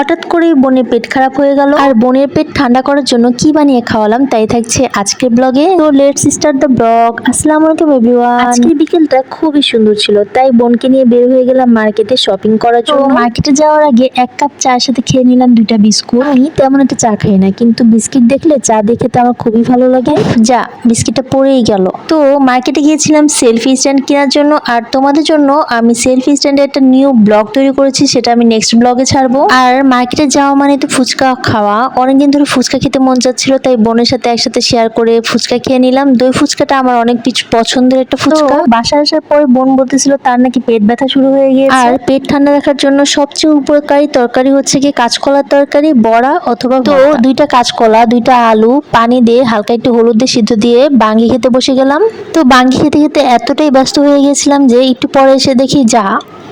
হঠাৎ করে বোনের পেট খারাপ হয়ে গেল। আর বোনের পেট ঠান্ডা করার জন্য কি বানিয়ে খাওয়ালাম তাই থাকছে আজকের ব্লগে। তো লেট স্টার্ট দ্য ব্লগ আসসালামু আলাইকুম এভরিওয়ান আজকের বিকেলটা খুবই সুন্দর ছিল তাই বোনকে নিয়ে বের হয়ে গেলাম মার্কেটে শপিং করার জন্য। মার্কেটে যাওয়ার আগে এক কাপ চার সাথে খেয়ে নিলাম দুইটা বিস্কুট। আমি তেমন একটা চা খাই না কিন্তু বিস্কিট দেখলে চা দেখে তো আমার খুবই ভালো লাগে। যা বিস্কিটটা পড়েই গেল। তো মার্কেটে গিয়েছিলাম সেলফি স্ট্যান্ড কেনার জন্য। আর তোমাদের জন্য আমি সেলফি স্ট্যান্ডে একটা নিউ ব্লগ তৈরি করেছি সেটা আমি নেক্সট ব্লগে ছাড়বো। আর মার্কেটে যাওয়া মানে তো ফুচকা খাওয়া। অনেকদিন ধরে ফুচকা খেতে মন যাচ্ছিল তাই বোনের সাথে একসাথে শেয়ার করে ফুচকা খেয়ে নিলাম। দই ফুচকাটা আমার অনেক কিছু পছন্দের একটা ফুচকা। বাসায় আসার পরে বোন বলতেছিল তার নাকি পেট ব্যথা শুরু হয়ে গিয়েছে। আর পেট ঠান্ডা রাখার জন্য সবচেয়ে উপকারী তরকারি হচ্ছে কি কাঁচকলার তরকারি বড়া অথবা তো দুইটা কাঁচকলা দুইটা আলু পানি দিয়ে হালকা একটু হলুদ দিয়ে সিদ্ধ দিয়ে বাঙ্গি খেতে বসে গেলাম। তো বাঙ্গি খেতে খেতে এতটাই ব্যস্ত হয়ে গেছিলাম যে একটু পরে এসে দেখি যা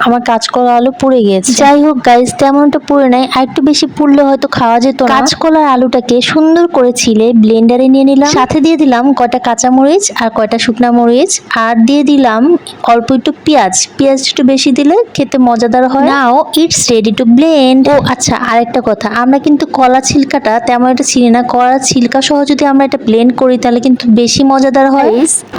আমার কাঁচকলা আলু পুড়ে গিয়েছে। যাই হোক গাইস তেমনটা পুড়ে নাই। আর একটু বেশি পুড়লে হয়তো খাওয়া যেত না। কাঁচকলার আলুটাকে সুন্দর করে ছিলে ব্লেন্ডারে নিয়ে নিলাম। সাথে দিয়ে দিলাম কয়টা কাঁচা মরিচ আর কয়টা শুকনা মরিচ। আর দিয়ে দিলাম অল্প একটু পেঁয়াজ। পেঁয়াজ একটু বেশি দিলে খেতে মজাদার হয়। Now it's ready to blend ও আচ্ছা আরেকটা কথা। আমরা কিন্তু কলা ছিলকাটা তেমন একটা চিনি না। কলা ছিলকা সহ যদি আমরা এটা ব্লেন্ড করি তাহলে কিন্তু বেশি মজাদার হয়।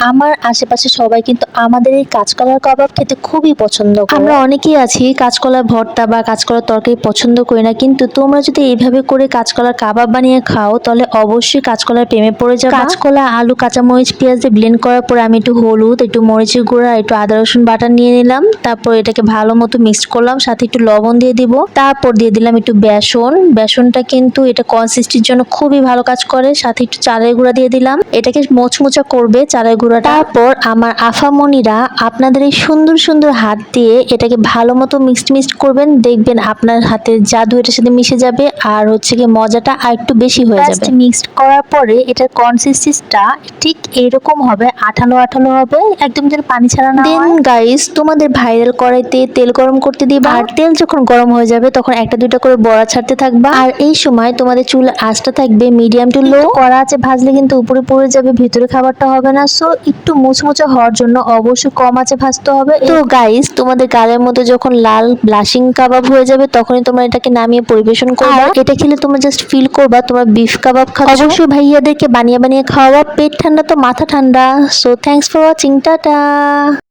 আমার আশেপাশে সবাই কিন্তু আমাদের এই কাঁচকলার কাবাব খেতে খুবই পছন্দ করে। আমরা অনেকেই আছি, কাঁচকলার ভর্তা বা কাঁচকলার তরকারি পছন্দ করি না, কিন্তু তোমরা যদি এইভাবে করে কাঁচকলার কাবাব বানিয়ে খাও, তাহলে অবশ্যই কাঁচকলার প্রেমে পড়ে যাবে। কাঁচকলা, আলু, কাঁচামরিচ, পেঁয়াজ দিয়ে ব্লেন্ড করার পরে আমি একটু হলুদ, একটু মরিচের গুঁড়া, একটু আদা, রসুন বাটা নিয়ে নিলাম, তারপর এটাকে ভালো মতো মিক্সড করলাম, সাথে একটু লবণ দিয়ে দিব, তারপর দিয়ে দিলাম একটু বেসন। বেসনটা কিন্তু এটা কনসিস্টির জন্য খুবই ভালো কাজ করে, সাথে একটু চালের গুঁড়া দিয়ে দিলাম, এটাকে মোচমোচা করবে চালের গুঁড়াটা। তারপর আমার আফামনিরা আপনাদের এই সুন্দর সুন্দর হাত দিয়ে এটাকে ভালো মতো মিক্সড মিক্সড করবেন দেখবেন আপনার হাতের জাদু এটার সাথে মিশে যাবে আর হচ্ছে কি মজাটা আর একটু বেশি হয়ে যাবে। মিক্সড করার পরে এটার কনসিস্টেন্সিটা ঠিক এরকম হবে আঠালো আঠালো হবে একদম যেন পানি ছাড়া না দেন গাইস তোমাদের ভাইরাল কড়াইতে তেল গরম করতে দিবা। আর তেল যখন গরম হয়ে যাবে তখন একটা দুইটা করে বড়া ছাড়তে থাকবা। আর এই সময় তোমাদের চুল আঁচটা থাকবে মিডিয়াম টু লো কড়া আছে ভাজলে কিন্তু উপরে পড়ে যাবে ভিতরে খাবারটা হবে না। সো একটু মুচমুচে হওয়ার জন্য অবশ্যই কম আছে ভাজতে হবে। তো গাইস তোমাদের গালের মধ্যে যখন লাল ব্লাশিং কাবাব হয়ে যাবে তখনই তোমার এটাকে নামিয়ে পরিবেশন করবা। এটা খেলে তোমরা জাস্ট ফিল করবা তোমার বিফ কাবাব খাওয়া অবশ্যই ভাইয়াদেরকে বানিয়ে বানিয়ে খাওয়াবা। পেট ঠান্ডা তো মাথা ঠান্ডা। So thanks for watching tata.